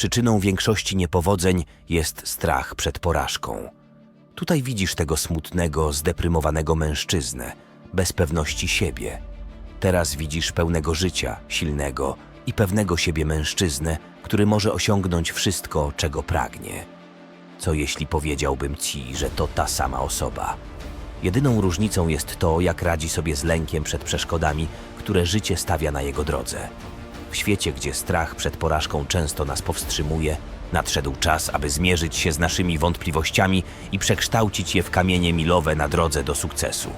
Przyczyną większości niepowodzeń jest strach przed porażką. Tutaj widzisz tego smutnego, zdeprymowanego mężczyznę, bez pewności siebie. Teraz widzisz pełnego życia, silnego i pewnego siebie mężczyznę, który może osiągnąć wszystko, czego pragnie. Co jeśli powiedziałbym ci, że to ta sama osoba? Jedyną różnicą jest to, jak radzi sobie z lękiem przed przeszkodami, które życie stawia na jego drodze. W świecie, gdzie strach przed porażką często nas powstrzymuje, nadszedł czas, aby zmierzyć się z naszymi wątpliwościami i przekształcić je w kamienie milowe na drodze do sukcesu.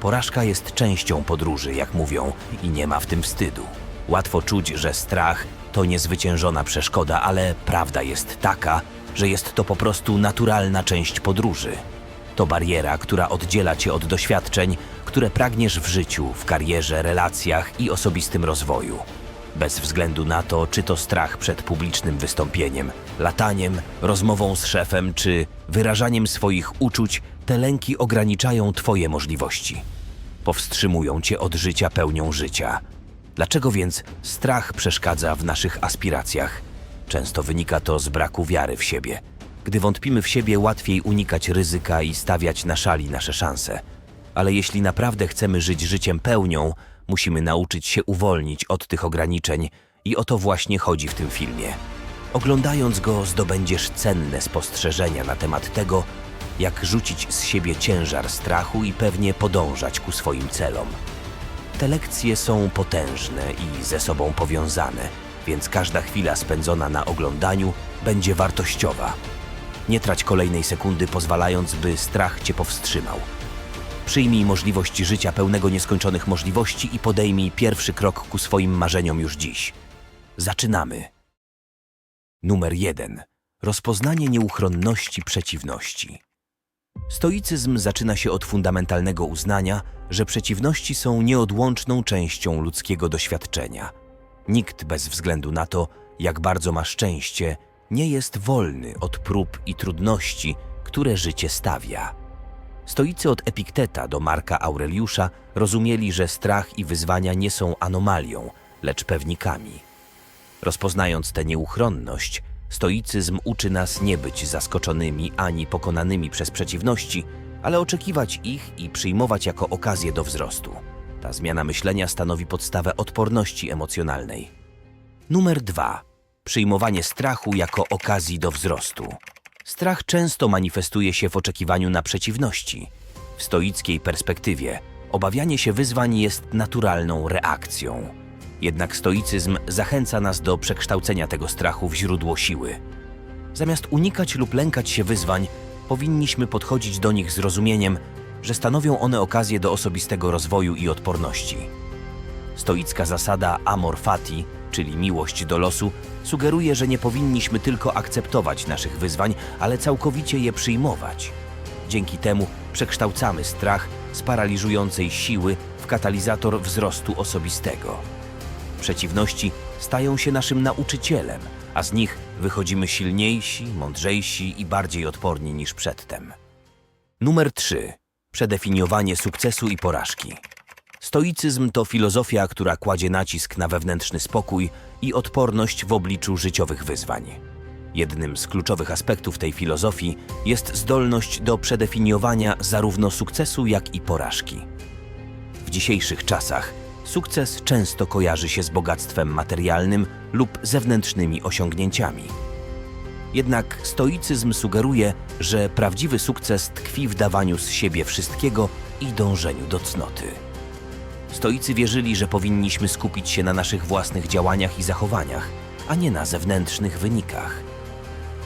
Porażka jest częścią podróży, jak mówią, i nie ma w tym wstydu. Łatwo czuć, że strach to niezwyciężona przeszkoda, ale prawda jest taka, że jest to po prostu naturalna część podróży. To bariera, która oddziela cię od doświadczeń, które pragniesz w życiu, w karierze, relacjach i osobistym rozwoju. Bez względu na to, czy to strach przed publicznym wystąpieniem, lataniem, rozmową z szefem czy wyrażaniem swoich uczuć, te lęki ograniczają Twoje możliwości. Powstrzymują Cię od życia pełnią życia. Dlaczego więc strach przeszkadza w naszych aspiracjach? Często wynika to z braku wiary w siebie. Gdy wątpimy w siebie, łatwiej unikać ryzyka i stawiać na szali nasze szanse. Ale jeśli naprawdę chcemy żyć życiem pełnią, musimy nauczyć się uwolnić od tych ograniczeń i o to właśnie chodzi w tym filmie. Oglądając go, zdobędziesz cenne spostrzeżenia na temat tego, jak rzucić z siebie ciężar strachu i pewnie podążać ku swoim celom. Te lekcje są potężne i ze sobą powiązane, więc każda chwila spędzona na oglądaniu będzie wartościowa. Nie trać kolejnej sekundy, pozwalając, by strach cię powstrzymał. Przyjmij możliwość życia pełnego nieskończonych możliwości i podejmij pierwszy krok ku swoim marzeniom już dziś. Zaczynamy. Numer 1. Rozpoznanie nieuchronności przeciwności. Stoicyzm zaczyna się od fundamentalnego uznania, że przeciwności są nieodłączną częścią ludzkiego doświadczenia. Nikt bez względu na to, jak bardzo ma szczęście, nie jest wolny od prób i trudności, które życie stawia. Stoicy od Epikteta do Marka Aureliusza rozumieli, że strach i wyzwania nie są anomalią, lecz pewnikami. Rozpoznając tę nieuchronność, stoicyzm uczy nas nie być zaskoczonymi ani pokonanymi przez przeciwności, ale oczekiwać ich i przyjmować jako okazję do wzrostu. Ta zmiana myślenia stanowi podstawę odporności emocjonalnej. Numer 2. Przyjmowanie strachu jako okazji do wzrostu. Strach często manifestuje się w oczekiwaniu na przeciwności. W stoickiej perspektywie obawianie się wyzwań jest naturalną reakcją. Jednak stoicyzm zachęca nas do przekształcenia tego strachu w źródło siły. Zamiast unikać lub lękać się wyzwań, powinniśmy podchodzić do nich z rozumieniem, że stanowią one okazję do osobistego rozwoju i odporności. Stoicka zasada amor fati, czyli miłość do losu, sugeruje, że nie powinniśmy tylko akceptować naszych wyzwań, ale całkowicie je przyjmować. Dzięki temu przekształcamy strach z paraliżującej siły w katalizator wzrostu osobistego. Przeciwności stają się naszym nauczycielem, a z nich wychodzimy silniejsi, mądrzejsi i bardziej odporni niż przedtem. Numer 3. Przedefiniowanie sukcesu i porażki. Stoicyzm to filozofia, która kładzie nacisk na wewnętrzny spokój i odporność w obliczu życiowych wyzwań. Jednym z kluczowych aspektów tej filozofii jest zdolność do przedefiniowania zarówno sukcesu, jak i porażki. W dzisiejszych czasach sukces często kojarzy się z bogactwem materialnym lub zewnętrznymi osiągnięciami. Jednak stoicyzm sugeruje, że prawdziwy sukces tkwi w dawaniu z siebie wszystkiego i dążeniu do cnoty. Stoicy wierzyli, że powinniśmy skupić się na naszych własnych działaniach i zachowaniach, a nie na zewnętrznych wynikach.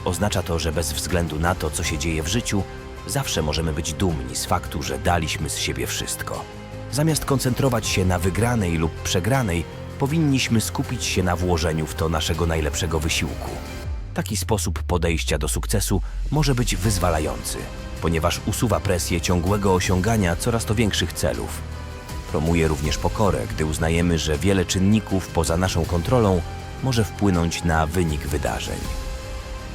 Oznacza to, że bez względu na to, co się dzieje w życiu, zawsze możemy być dumni z faktu, że daliśmy z siebie wszystko. Zamiast koncentrować się na wygranej lub przegranej, powinniśmy skupić się na włożeniu w to naszego najlepszego wysiłku. Taki sposób podejścia do sukcesu może być wyzwalający, ponieważ usuwa presję ciągłego osiągania coraz to większych celów. Promuje również pokorę, gdy uznajemy, że wiele czynników poza naszą kontrolą może wpłynąć na wynik wydarzeń.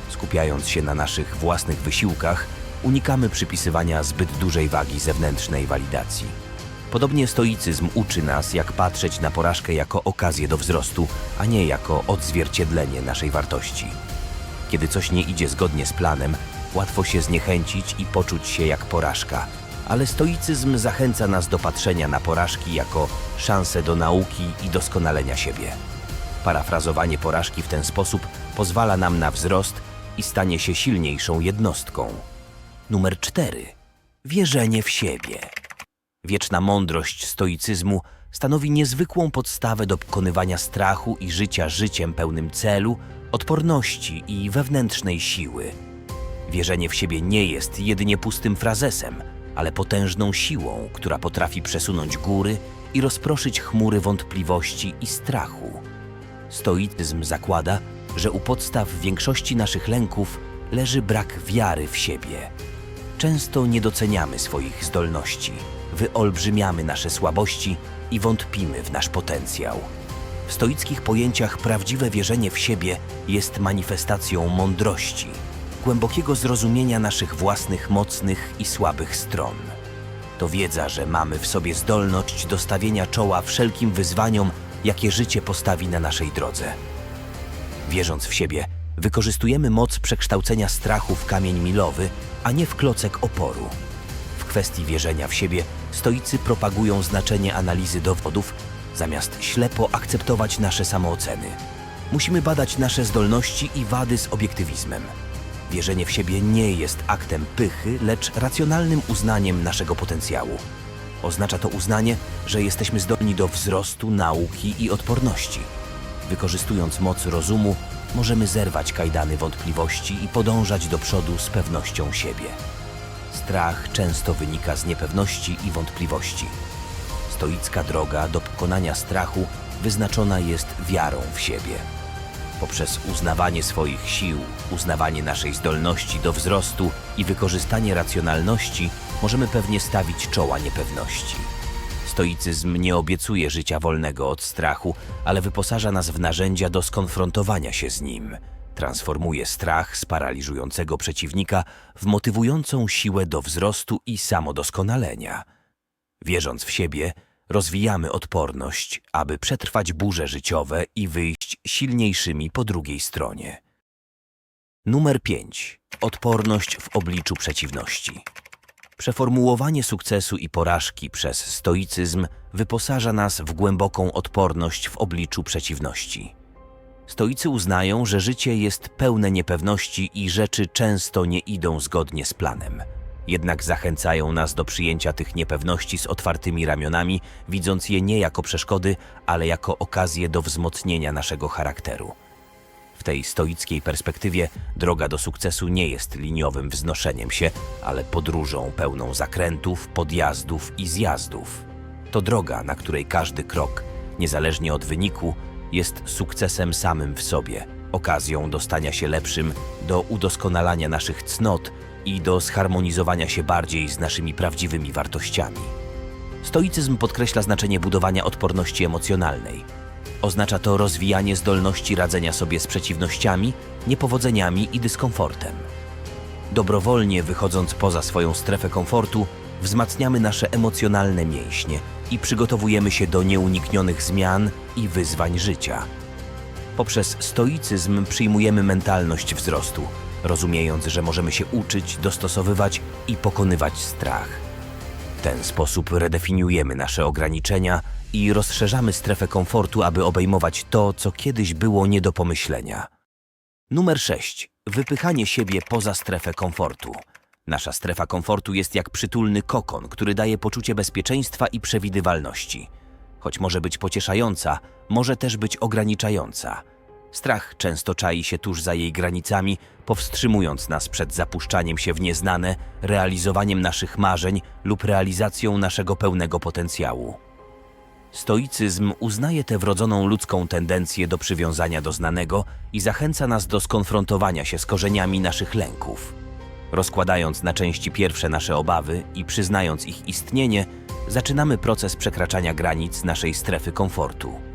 Skupiając się na naszych własnych wysiłkach, unikamy przypisywania zbyt dużej wagi zewnętrznej walidacji. Podobnie stoicyzm uczy nas, jak patrzeć na porażkę jako okazję do wzrostu, a nie jako odzwierciedlenie naszej wartości. Kiedy coś nie idzie zgodnie z planem, łatwo się zniechęcić i poczuć się jak porażka. Ale stoicyzm zachęca nas do patrzenia na porażki jako szansę do nauki i doskonalenia siebie. Parafrazowanie porażki w ten sposób pozwala nam na wzrost i stanie się silniejszą jednostką. Numer 4. Wierzenie w siebie. Wieczna mądrość stoicyzmu stanowi niezwykłą podstawę do pokonywania strachu i życia życiem pełnym celu, odporności i wewnętrznej siły. Wierzenie w siebie nie jest jedynie pustym frazesem, ale potężną siłą, która potrafi przesunąć góry i rozproszyć chmury wątpliwości i strachu. Stoicyzm zakłada, że u podstaw większości naszych lęków leży brak wiary w siebie. Często nie doceniamy swoich zdolności, wyolbrzymiamy nasze słabości i wątpimy w nasz potencjał. W stoickich pojęciach prawdziwe wierzenie w siebie jest manifestacją mądrości, głębokiego zrozumienia naszych własnych mocnych i słabych stron. To wiedza, że mamy w sobie zdolność do stawienia czoła wszelkim wyzwaniom, jakie życie postawi na naszej drodze. Wierząc w siebie, wykorzystujemy moc przekształcenia strachu w kamień milowy, a nie w klocek oporu. W kwestii wierzenia w siebie stoicy propagują znaczenie analizy dowodów, zamiast ślepo akceptować nasze samooceny. Musimy badać nasze zdolności i wady z obiektywizmem. Wierzenie w siebie nie jest aktem pychy, lecz racjonalnym uznaniem naszego potencjału. Oznacza to uznanie, że jesteśmy zdolni do wzrostu, nauki i odporności. Wykorzystując moc rozumu, możemy zerwać kajdany wątpliwości i podążać do przodu z pewnością siebie. Strach często wynika z niepewności i wątpliwości. Stoicka droga do pokonania strachu wyznaczona jest wiarą w siebie. Poprzez uznawanie swoich sił, uznawanie naszej zdolności do wzrostu i wykorzystanie racjonalności możemy pewnie stawić czoła niepewności. Stoicyzm nie obiecuje życia wolnego od strachu, ale wyposaża nas w narzędzia do skonfrontowania się z nim. Transformuje strach z paraliżującego przeciwnika w motywującą siłę do wzrostu i samodoskonalenia. Wierząc w siebie, rozwijamy odporność, aby przetrwać burze życiowe i wyjść silniejszymi po drugiej stronie. Numer 5. Odporność w obliczu przeciwności. Przeformułowanie sukcesu i porażki przez stoicyzm wyposaża nas w głęboką odporność w obliczu przeciwności. Stoicy uznają, że życie jest pełne niepewności i rzeczy często nie idą zgodnie z planem. Jednak zachęcają nas do przyjęcia tych niepewności z otwartymi ramionami, widząc je nie jako przeszkody, ale jako okazję do wzmocnienia naszego charakteru. W tej stoickiej perspektywie droga do sukcesu nie jest liniowym wznoszeniem się, ale podróżą pełną zakrętów, podjazdów i zjazdów. To droga, na której każdy krok, niezależnie od wyniku, jest sukcesem samym w sobie, okazją do stania się lepszym, do udoskonalania naszych cnot i do zharmonizowania się bardziej z naszymi prawdziwymi wartościami. Stoicyzm podkreśla znaczenie budowania odporności emocjonalnej. Oznacza to rozwijanie zdolności radzenia sobie z przeciwnościami, niepowodzeniami i dyskomfortem. Dobrowolnie wychodząc poza swoją strefę komfortu, wzmacniamy nasze emocjonalne mięśnie i przygotowujemy się do nieuniknionych zmian i wyzwań życia. Poprzez stoicyzm przyjmujemy mentalność wzrostu, rozumiejąc, że możemy się uczyć, dostosowywać i pokonywać strach. W ten sposób redefiniujemy nasze ograniczenia i rozszerzamy strefę komfortu, aby obejmować to, co kiedyś było nie do pomyślenia. Numer 6. Wypychanie siebie poza strefę komfortu. Nasza strefa komfortu jest jak przytulny kokon, który daje poczucie bezpieczeństwa i przewidywalności. Choć może być pocieszająca, może też być ograniczająca. Strach często czai się tuż za jej granicami, powstrzymując nas przed zapuszczaniem się w nieznane, realizowaniem naszych marzeń lub realizacją naszego pełnego potencjału. Stoicyzm uznaje tę wrodzoną ludzką tendencję do przywiązania do znanego i zachęca nas do skonfrontowania się z korzeniami naszych lęków. Rozkładając na części pierwsze nasze obawy i przyznając ich istnienie, zaczynamy proces przekraczania granic naszej strefy komfortu.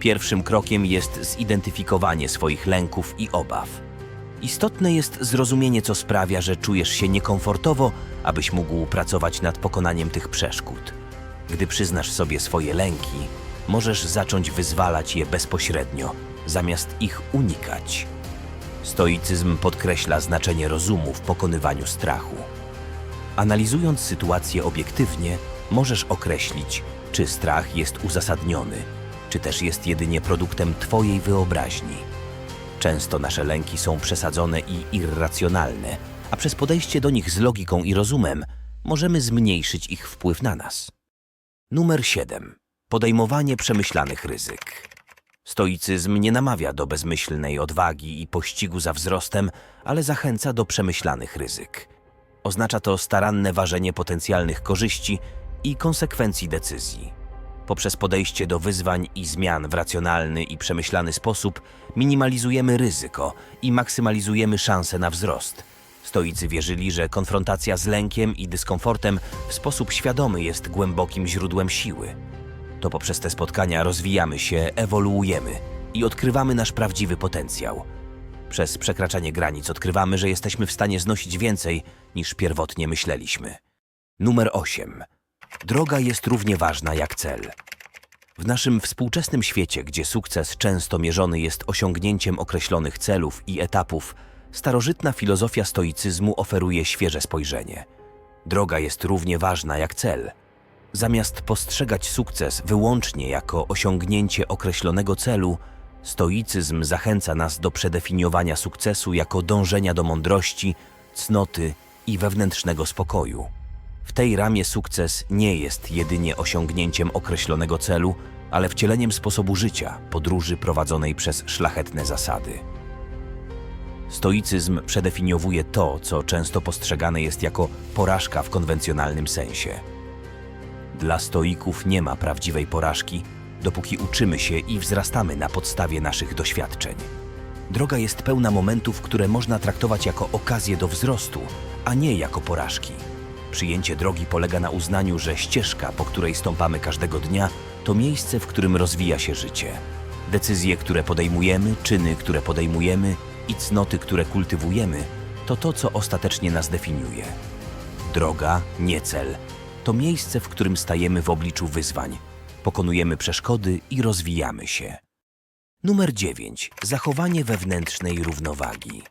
Pierwszym krokiem jest zidentyfikowanie swoich lęków i obaw. Istotne jest zrozumienie, co sprawia, że czujesz się niekomfortowo, abyś mógł pracować nad pokonaniem tych przeszkód. Gdy przyznasz sobie swoje lęki, możesz zacząć wyzwalać je bezpośrednio, zamiast ich unikać. Stoicyzm podkreśla znaczenie rozumu w pokonywaniu strachu. Analizując sytuację obiektywnie, możesz określić, czy strach jest uzasadniony, czy też jest jedynie produktem Twojej wyobraźni. Często nasze lęki są przesadzone i irracjonalne, a przez podejście do nich z logiką i rozumem możemy zmniejszyć ich wpływ na nas. Numer 7. Podejmowanie przemyślanych ryzyk. Stoicyzm nie namawia do bezmyślnej odwagi i pościgu za wzrostem, ale zachęca do przemyślanych ryzyk. Oznacza to staranne ważenie potencjalnych korzyści i konsekwencji decyzji. Poprzez podejście do wyzwań i zmian w racjonalny i przemyślany sposób minimalizujemy ryzyko i maksymalizujemy szanse na wzrost. Stoicy wierzyli, że konfrontacja z lękiem i dyskomfortem w sposób świadomy jest głębokim źródłem siły. To poprzez te spotkania rozwijamy się, ewoluujemy i odkrywamy nasz prawdziwy potencjał. Przez przekraczanie granic odkrywamy, że jesteśmy w stanie znosić więcej niż pierwotnie myśleliśmy. Numer 8. Droga jest równie ważna jak cel. W naszym współczesnym świecie, gdzie sukces często mierzony jest osiągnięciem określonych celów i etapów, starożytna filozofia stoicyzmu oferuje świeże spojrzenie. Droga jest równie ważna jak cel. Zamiast postrzegać sukces wyłącznie jako osiągnięcie określonego celu, stoicyzm zachęca nas do przedefiniowania sukcesu jako dążenia do mądrości, cnoty i wewnętrznego spokoju. W tej ramie sukces nie jest jedynie osiągnięciem określonego celu, ale wcieleniem sposobu życia, podróży prowadzonej przez szlachetne zasady. Stoicyzm przedefiniowuje to, co często postrzegane jest jako porażka w konwencjonalnym sensie. Dla stoików nie ma prawdziwej porażki, dopóki uczymy się i wzrastamy na podstawie naszych doświadczeń. Droga jest pełna momentów, które można traktować jako okazję do wzrostu, a nie jako porażki. Przyjęcie drogi polega na uznaniu, że ścieżka, po której stąpamy każdego dnia, to miejsce, w którym rozwija się życie. Decyzje, które podejmujemy, czyny, które podejmujemy i cnoty, które kultywujemy, to to, co ostatecznie nas definiuje. Droga, nie cel, to miejsce, w którym stajemy w obliczu wyzwań, pokonujemy przeszkody i rozwijamy się. Numer 9. Zachowanie wewnętrznej równowagi.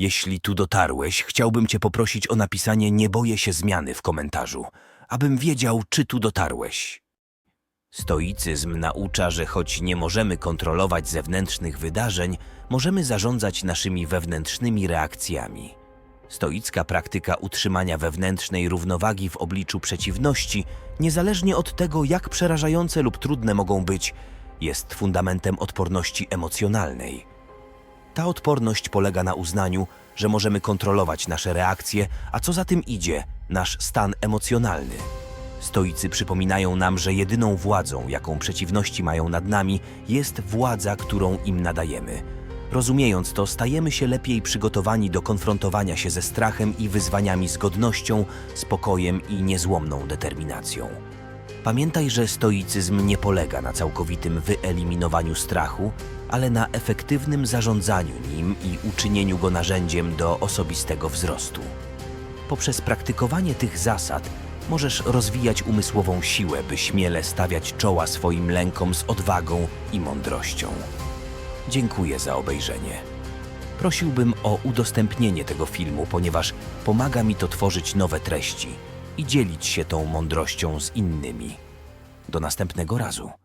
Jeśli tu dotarłeś, chciałbym Cię poprosić o napisanie Nie boję się zmiany w komentarzu, abym wiedział, czy tu dotarłeś. Stoicyzm naucza, że choć nie możemy kontrolować zewnętrznych wydarzeń, możemy zarządzać naszymi wewnętrznymi reakcjami. Stoicka praktyka utrzymania wewnętrznej równowagi w obliczu przeciwności, niezależnie od tego, jak przerażające lub trudne mogą być, jest fundamentem odporności emocjonalnej. Ta odporność polega na uznaniu, że możemy kontrolować nasze reakcje, a co za tym idzie, nasz stan emocjonalny. Stoicy przypominają nam, że jedyną władzą, jaką przeciwności mają nad nami, jest władza, którą im nadajemy. Rozumiejąc to, stajemy się lepiej przygotowani do konfrontowania się ze strachem i wyzwaniami z godnością, spokojem i niezłomną determinacją. Pamiętaj, że stoicyzm nie polega na całkowitym wyeliminowaniu strachu, ale na efektywnym zarządzaniu nim i uczynieniu go narzędziem do osobistego wzrostu. Poprzez praktykowanie tych zasad możesz rozwijać umysłową siłę, by śmiele stawiać czoła swoim lękom z odwagą i mądrością. Dziękuję za obejrzenie. Prosiłbym o udostępnienie tego filmu, ponieważ pomaga mi to tworzyć nowe treści i dzielić się tą mądrością z innymi. Do następnego razu.